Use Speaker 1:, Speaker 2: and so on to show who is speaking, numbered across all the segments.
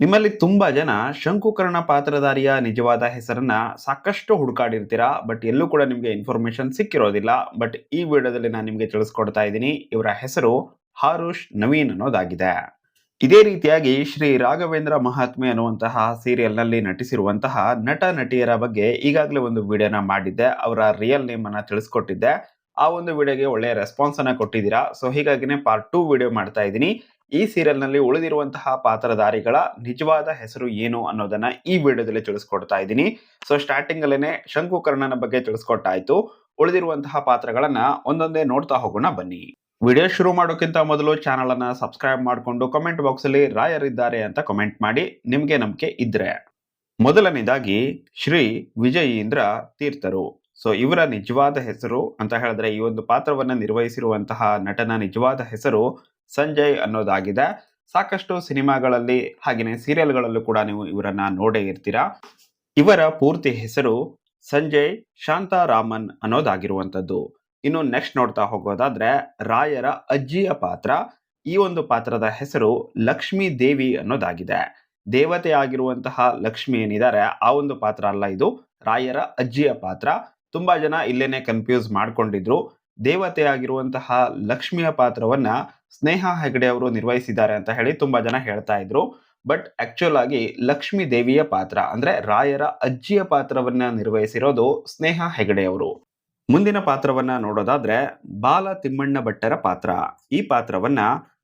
Speaker 1: ನಿಮ್ಮಲ್ಲಿ ತುಂಬಾ ಜನ ಶಂಕುಕರ್ಣ ಪಾತ್ರಧಾರಿಯ ನಿಜವಾದ ಹೆಸರನ್ನ ಸಾಕಷ್ಟು ಹುಡುಕಾಡಿರ್ತೀರಾ? ಬಟ್ ಎಲ್ಲೂ ಕೂಡ ನಿಮಗೆ ಇನ್ಫಾರ್ಮೇಶನ್ ಸಿಕ್ಕಿರೋದಿಲ್ಲ. ಬಟ್ ಈ ವಿಡಿಯೋದಲ್ಲಿ ನಾನು ನಿಮಗೆ ತಿಳಿಸ್ಕೊಡ್ತಾ ಇದ್ದೀನಿ. ಇವರ ಹೆಸರು ಹಾರುಷ್ ನವೀನ್ ಅನ್ನೋದಾಗಿದೆ. ಇದೇ ರೀತಿಯಾಗಿ ಶ್ರೀ ರಾಘವೇಂದ್ರ ಮಹಾತ್ಮೆ ಅನ್ನುವಂತಹ ಸೀರಿಯಲ್ನಲ್ಲಿ ನಟಿಸಿರುವಂತಹ ನಟ, ನಟಿಯರ ಬಗ್ಗೆ ಈಗಾಗಲೇ ಒಂದು ವಿಡಿಯೋನ ಮಾಡಿದ್ದೆ. ಅವರ ರಿಯಲ್ ನೇಮ್ ಅನ್ನ ತಿಳಿಸ್ಕೊಟ್ಟಿದ್ದೆ. ಆ ಒಂದು ವಿಡಿಯೋಗೆ ಒಳ್ಳೆಯ ರೆಸ್ಪಾನ್ಸ್ ಅನ್ನ ಕೊಟ್ಟಿದ್ದೀರಾ? ಸೊ ಹೀಗಾಗಿನೇ ಪಾರ್ಟ್ ಟೂ ವಿಡಿಯೋ ಮಾಡ್ತಾ ಇದ್ದೀನಿ. ಈ ಸೀರಿಯಲ್ನಲ್ಲಿ ಉಳಿದಿರುವಂತಹ ಪಾತ್ರಧಾರಿಗಳ ನಿಜವಾದ ಹೆಸರು ಏನು ಅನ್ನೋದನ್ನ ಈ ವಿಡಿಯೋದಲ್ಲಿ ತಿಳಿಸ್ಕೊಡ್ತಾ ಇದ್ದೀನಿ. ಸೊ ಸ್ಟಾರ್ಟಿಂಗ್ ಅಲ್ಲೇನೆ ಶಂಕುಕರ್ಣನ ಬಗ್ಗೆ ತಿಳಿಸ್ಕೊಟ್ಟಾಯ್ತು. ಉಳಿದಿರುವಂತಹ ಪಾತ್ರಗಳನ್ನ ಒಂದೊಂದೇ ನೋಡ್ತಾ ಹೋಗೋಣ ಬನ್ನಿ. ವಿಡಿಯೋ ಶುರು ಮಾಡೋಕ್ಕಿಂತ ಮೊದಲು ಚಾನಲ್ ಅನ್ನ ಸಬ್ಸ್ಕ್ರೈಬ್ ಮಾಡಿಕೊಂಡು ಕಮೆಂಟ್ ಬಾಕ್ಸ್ ಅಲ್ಲಿ ರಾಯರಿದ್ದಾರೆ ಅಂತ ಕಮೆಂಟ್ ಮಾಡಿ, ನಿಮ್ಗೆ ನಂಬಿಕೆ ಇದ್ರೆ. ಮೊದಲನೇದಾಗಿ ಶ್ರೀ ವಿಜಯೀಂದ್ರ ತೀರ್ಥರು. ಸೊ ಇವರ ನಿಜವಾದ ಹೆಸರು ಅಂತ ಹೇಳಿದ್ರೆ ಈ ಒಂದು ಪಾತ್ರವನ್ನು ನಿರ್ವಹಿಸಿರುವಂತಹ ನಟನ ನಿಜವಾದ ಹೆಸರು ಸಂಜಯ್ ಅನ್ನೋದಾಗಿದೆ. ಸಾಕಷ್ಟು ಸಿನಿಮಾಗಳಲ್ಲಿ ಹಾಗೆಯೇ ಸೀರಿಯಲ್ಗಳಲ್ಲೂ ಕೂಡ ನೀವು ಇವರನ್ನ ನೋಡೇ ಇರ್ತೀರಾ. ಇವರ ಪೂರ್ತಿ ಹೆಸರು ಸಂಜಯ್ ಶಾಂತಾರಾಮನ್ ಅನ್ನೋದಾಗಿರುವಂಥದ್ದು. ಇನ್ನು ನೆಕ್ಸ್ಟ್ ನೋಡ್ತಾ ಹೋಗೋದಾದ್ರೆ ರಾಯರ ಅಜ್ಜಿಯ ಪಾತ್ರ. ಈ ಒಂದು ಪಾತ್ರದ ಹೆಸರು ಲಕ್ಷ್ಮೀ ದೇವಿ ಅನ್ನೋದಾಗಿದೆ. ದೇವತೆ ಆಗಿರುವಂತಹ ಲಕ್ಷ್ಮಿ ಏನಿದ್ದಾರೆ, ಆ ಒಂದು ಪಾತ್ರ ಅಲ್ಲ ಇದು. ರಾಯರ ಅಜ್ಜಿಯ ಪಾತ್ರ. ತುಂಬಾ ಜನ ಇಲ್ಲೇನೆ ಕನ್ಫ್ಯೂಸ್ ಮಾಡ್ಕೊಂಡಿದ್ರು. ದೇವತೆ ಆಗಿರುವಂತಹ ಲಕ್ಷ್ಮಿಯ ಪಾತ್ರವನ್ನ ಸ್ನೇಹ ಹೆಗಡೆ ಅವರು ನಿರ್ವಹಿಸಿದ್ದಾರೆ ಅಂತ ಹೇಳಿ ತುಂಬಾ ಜನ ಹೇಳ್ತಾ ಇದ್ರು. ಬಟ್ ಆಕ್ಚುಲ್ ಆಗಿ ಲಕ್ಷ್ಮೀ ದೇವಿಯ ಪಾತ್ರ ಅಂದ್ರೆ ರಾಯರ ಅಜ್ಜಿಯ ಪಾತ್ರವನ್ನ ನಿರ್ವಹಿಸಿರೋದು ಸ್ನೇಹ ಹೆಗಡೆ ಅವರು. ಮುಂದಿನ ಪಾತ್ರವನ್ನ ನೋಡೋದಾದ್ರೆ ಬಾಲ ತಿಮ್ಮಣ್ಣ ಭಟ್ಟರ ಪಾತ್ರ. ಈ ಪಾತ್ರವನ್ನ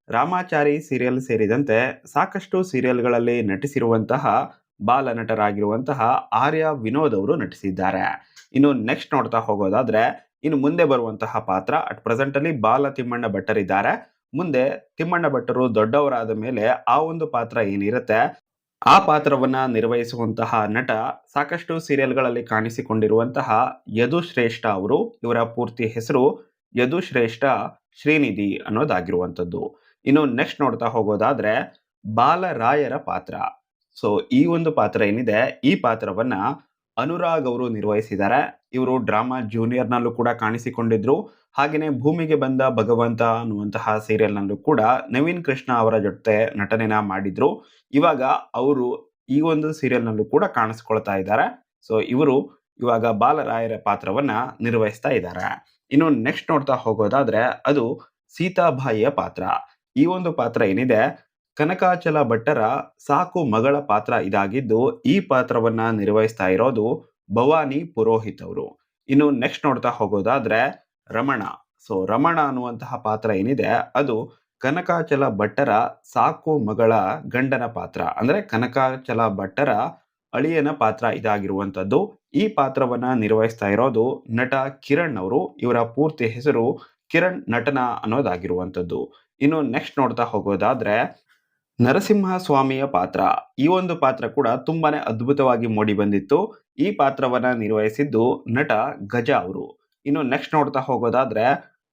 Speaker 1: ರಾಮಾಚಾರಿ ಸೀರಿಯಲ್ ಸೇರಿದಂತೆ ಸಾಕಷ್ಟು ಸೀರಿಯಲ್ಗಳಲ್ಲಿ ನಟಿಸಿರುವಂತಹ ಬಾಲ ನಟರಾಗಿರುವಂತಹ ಆರ್ಯ ವಿನೋದ್ ಅವರು ನಟಿಸಿದ್ದಾರೆ. ಇನ್ನು ನೆಕ್ಸ್ಟ್ ನೋಡ್ತಾ ಹೋಗೋದಾದ್ರೆ, ಇನ್ನು ಮುಂದೆ ಬರುವಂತಹ ಪಾತ್ರ ಅಟ್ ಪ್ರೆಸೆಂಟ್ ಅಲ್ಲಿ ಬಾಲ ತಿಮ್ಮಣ್ಣ ಭಟ್ಟರಿದ್ದಾರೆ ಮುಂದೆ ತಿಮ್ಮಣ್ಣ ಭಟ್ಟರು ದೊಡ್ಡವರಾದ ಮೇಲೆ ಆ ಒಂದು ಪಾತ್ರ ಏನಿರುತ್ತೆ, ಆ ಪಾತ್ರವನ್ನ ನಿರ್ವಹಿಸುವಂತಹ ನಟ ಸಾಕಷ್ಟು ಸೀರಿಯಲ್ಗಳಲ್ಲಿ ಕಾಣಿಸಿಕೊಂಡಿರುವಂತಹ ಯದು ಶ್ರೇಷ್ಠ ಅವರು, ಇವರ ಪೂರ್ತಿ ಹೆಸರು ಯದು ಶ್ರೇಷ್ಠ ಶ್ರೀನಿಧಿ ಅನ್ನೋದಾಗಿರುವಂಥದ್ದು. ಇನ್ನು ನೆಕ್ಸ್ಟ್ ನೋಡ್ತಾ ಹೋಗೋದಾದ್ರೆ ಬಾಲರಾಯರ ಪಾತ್ರ. ಸೊ ಈ ಒಂದು ಪಾತ್ರ ಏನಿದೆ, ಈ ಪಾತ್ರವನ್ನ ಅನುರಾಗ್ ಅವರು ನಿರ್ವಹಿಸಿದ್ದಾರೆ. ಇವರು ಡ್ರಾಮಾ ಜೂನಿಯರ್ ನಲ್ಲೂ ಕೂಡ ಕಾಣಿಸಿಕೊಂಡಿದ್ರು. ಹಾಗೆಯೇ ಭೂಮಿಗೆ ಬಂದ ಭಗವಂತ ಅನ್ನುವಂತಹ ಸೀರಿಯಲ್ ನಲ್ಲೂ ಕೂಡ ನವೀನ್ ಕೃಷ್ಣ ಅವರ ಜೊತೆ ನಟನೆನ ಮಾಡಿದ್ರು. ಇವಾಗ ಅವರು ಈ ಒಂದು ಸೀರಿಯಲ್ ನಲ್ಲೂ ಕೂಡ ಕಾಣಿಸ್ಕೊಳ್ತಾ ಇದ್ದಾರೆ. ಸೊ, ಇವರು ಇವಾಗ ಬಾಲರಾಯರ ಪಾತ್ರವನ್ನ ನಿರ್ವಹಿಸ್ತಾ ಇದ್ದಾರೆ. ಇನ್ನು ನೆಕ್ಸ್ಟ್ ನೋಡ್ತಾ ಹೋಗೋದಾದ್ರೆ ಅದು ಸೀತಾಬಾಯಿಯ ಪಾತ್ರ. ಈ ಒಂದು ಪಾತ್ರ ಏನಿದೆ? ಕನಕಾಚಲ ಭಟ್ಟರ ಸಾಕು ಮಗಳ ಪಾತ್ರ ಇದಾಗಿದ್ದು, ಈ ಪಾತ್ರವನ್ನ ನಿರ್ವಹಿಸ್ತಾ ಇರೋದು ಭವಾನಿ ಪುರೋಹಿತ್ ಅವರು. ಇನ್ನು ನೆಕ್ಸ್ಟ್ ನೋಡ್ತಾ ಹೋಗೋದಾದ್ರೆ ರಮಣ. ಸೊ ರಮಣ ಅನ್ನುವಂತಹ ಪಾತ್ರ ಏನಿದೆ, ಅದು ಕನಕಾಚಲ ಭಟ್ಟರ ಸಾಕು ಮಗಳ ಗಂಡನ ಪಾತ್ರ. ಅಂದ್ರೆ ಕನಕಾಚಲ ಭಟ್ಟರ ಅಳಿಯನ ಪಾತ್ರ ಇದಾಗಿರುವಂತದ್ದು ಈ ಪಾತ್ರವನ್ನ ನಿರ್ವಹಿಸ್ತಾ ಇರೋದು ನಟ ಕಿರಣ್ ಅವರು. ಇವರ ಪೂರ್ತಿ ಹೆಸರು ಕಿರಣ್ ನಟನ ಅನ್ನೋದಾಗಿರುವಂತದ್ದು ಇನ್ನು ನೆಕ್ಸ್ಟ್ ನೋಡ್ತಾ ಹೋಗೋದಾದ್ರೆ ನರಸಿಂಹ ಸ್ವಾಮಿಯ ಪಾತ್ರ. ಈ ಒಂದು ಪಾತ್ರ ಕೂಡ ತುಂಬಾನೇ ಅದ್ಭುತವಾಗಿ ಮೂಡಿ ಬಂದಿತ್ತು. ಈ ಪಾತ್ರವನ್ನ ನಿರ್ವಹಿಸಿದ್ದು ನಟ ಗಜ ಅವರು. ಇನ್ನು ನೆಕ್ಸ್ಟ್ ನೋಡ್ತಾ ಹೋಗೋದಾದ್ರೆ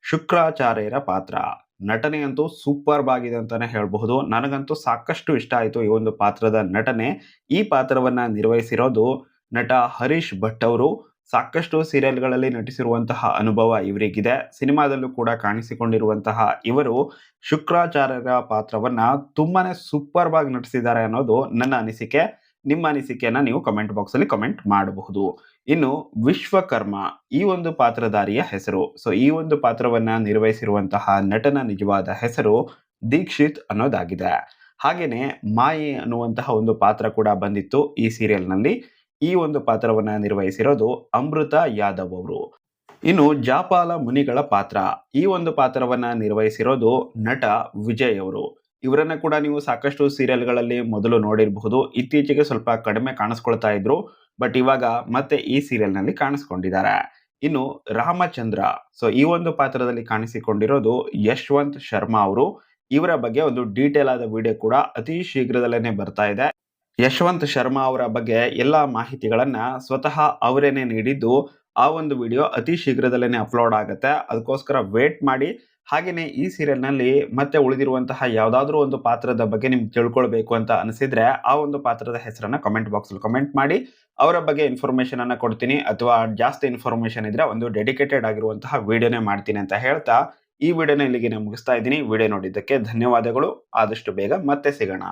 Speaker 1: ಶುಕ್ರಾಚಾರ್ಯರ ಪಾತ್ರ. ನಟನೆ ಸೂಪರ್ಬ್ ಸೂಪರ್ ಆಗಿದೆ ಅಂತಾನೆ ಹೇಳಬಹುದು. ನನಗಂತೂ ಸಾಕಷ್ಟು ಇಷ್ಟ ಆಯಿತು ಈ ಒಂದು ಪಾತ್ರದ ನಟನೆ. ಈ ಪಾತ್ರವನ್ನ ನಿರ್ವಹಿಸಿರೋದು ನಟ ಹರೀಶ್ ಭಟ್ ಅವರು. ಸಾಕಷ್ಟು ಸೀರಿಯಲ್ಗಳಲ್ಲಿ ನಟಿಸಿರುವಂತಹ ಅನುಭವ ಇವರಿಗಿದೆ. ಸಿನಿಮಾದಲ್ಲೂ ಕೂಡ ಕಾಣಿಸಿಕೊಂಡಿರುವಂತಹ ಇವರು ಶುಕ್ರಾಚಾರ್ಯರ ಪಾತ್ರವನ್ನ ತುಂಬಾನೇ ಸೂಪರ್ ಆಗಿ ನಟಿಸಿದ್ದಾರೆ ಅನ್ನೋದು ನನ್ನ ಅನಿಸಿಕೆ. ನಿಮ್ಮ ಅನಿಸಿಕೆಯನ್ನು ನೀವು ಕಮೆಂಟ್ ಬಾಕ್ಸ್ ಅಲ್ಲಿ ಕಮೆಂಟ್ ಮಾಡಬಹುದು. ಇನ್ನು ವಿಶ್ವಕರ್ಮ ಈ ಒಂದು ಪಾತ್ರಧಾರಿಯ ಹೆಸರು. ಸೊ, ಈ ಒಂದು ಪಾತ್ರವನ್ನ ನಿರ್ವಹಿಸಿರುವಂತಹ ನಟನ ನಿಜವಾದ ಹೆಸರು ದೀಕ್ಷಿತ್ ಅನ್ನೋದಾಗಿದೆ. ಹಾಗೆಯೇ ಮಾಯಿ ಅನ್ನುವಂತಹ ಒಂದು ಪಾತ್ರ ಕೂಡ ಬಂದಿತ್ತು ಈ ಸೀರಿಯಲ್ನಲ್ಲಿ. ಈ ಒಂದು ಪಾತ್ರವನ್ನ ನಿರ್ವಹಿಸಿರೋದು ಅಮೃತ ಯಾದವ್ ಅವರು. ಇನ್ನು ಜಾಪಾಲ ಮುನಿಗಳ ಪಾತ್ರ. ಈ ಒಂದು ಪಾತ್ರವನ್ನ ನಿರ್ವಹಿಸಿರೋದು ನಟ ವಿಜಯ್ ಅವರು. ಇವರನ್ನ ಕೂಡ ನೀವು ಸಾಕಷ್ಟು ಸೀರಿಯಲ್ಗಳಲ್ಲಿ ಮೊದಲು ನೋಡಿರಬಹುದು. ಇತ್ತೀಚೆಗೆ ಸ್ವಲ್ಪ ಕಡಿಮೆ ಕಾಣಿಸ್ಕೊಳ್ತಾ ಇದ್ರು. ಬಟ್ ಇವಾಗ ಮತ್ತೆ ಈ ಸೀರಿಯಲ್ನಲ್ಲಿ ಕಾಣಿಸ್ಕೊಂಡಿದ್ದಾರೆ. ಇನ್ನು ರಾಮಚಂದ್ರ. ಸೊ, ಈ ಒಂದು ಪಾತ್ರದಲ್ಲಿ ಕಾಣಿಸಿಕೊಂಡಿರೋದು ಯಶವಂತ್ ಶರ್ಮಾ ಅವರು. ಇವರ ಬಗ್ಗೆ ಒಂದು ಡೀಟೇಲ್ ಆದ ವಿಡಿಯೋ ಕೂಡ ಅತಿ ಶೀಘ್ರದಲ್ಲೇ ಬರ್ತಾ ಇದೆ. ಯಶವಂತ್ ಶರ್ಮಾ ಅವರ ಬಗ್ಗೆ ಎಲ್ಲ ಮಾಹಿತಿಗಳನ್ನ ಸ್ವತಃ ಅವರೇನೆ ನೀಡಿದ್ದು, ಆ ಒಂದು ವಿಡಿಯೋ ಅತಿ ಶೀಘ್ರದಲ್ಲೇ ಅಪ್ಲೋಡ್ ಆಗುತ್ತೆ. ಅದಕ್ಕೋಸ್ಕರ ವೇಟ್ ಮಾಡಿ. ಹಾಗೆಯೇ ಈ ಸೀರಿಯಲ್ನಲ್ಲಿ ಮತ್ತೆ ಉಳಿದಿರುವಂತಹ ಯಾವುದಾದ್ರೂ ಒಂದು ಪಾತ್ರದ ಬಗ್ಗೆ ನಿಮ್ಗೆ ತಿಳ್ಕೊಳ್ಬೇಕು ಅಂತ ಅನಿಸಿದ್ರೆ ಆ ಒಂದು ಪಾತ್ರದ ಹೆಸರನ್ನ ಕಮೆಂಟ್ ಬಾಕ್ಸಲ್ಲಿ ಕಮೆಂಟ್ ಮಾಡಿ. ಅವರ ಬಗ್ಗೆ ಇನ್ಫಾರ್ಮೇಶನ್ ಅನ್ನ ಕೊಡ್ತೀನಿ. ಅಥವಾ ಜಾಸ್ತಿ ಇನ್ಫಾರ್ಮೇಶನ್ ಇದ್ರೆ ಒಂದು ಡೆಡಿಕೇಟೆಡ್ ಆಗಿರುವಂತಹ ವಿಡಿಯೋನೇ ಮಾಡ್ತೀನಿ ಅಂತ ಹೇಳ್ತಾ ಈ ವಿಡಿಯೋನ ಇಲ್ಲಿಗೆ ನಾನು ಮುಗಿಸ್ತಾ ಇದ್ದೀನಿ. ವಿಡಿಯೋ ನೋಡಿದ್ದಕ್ಕೆ ಧನ್ಯವಾದಗಳು. ಆದಷ್ಟು ಬೇಗ ಮತ್ತೆ ಸಿಗೋಣ.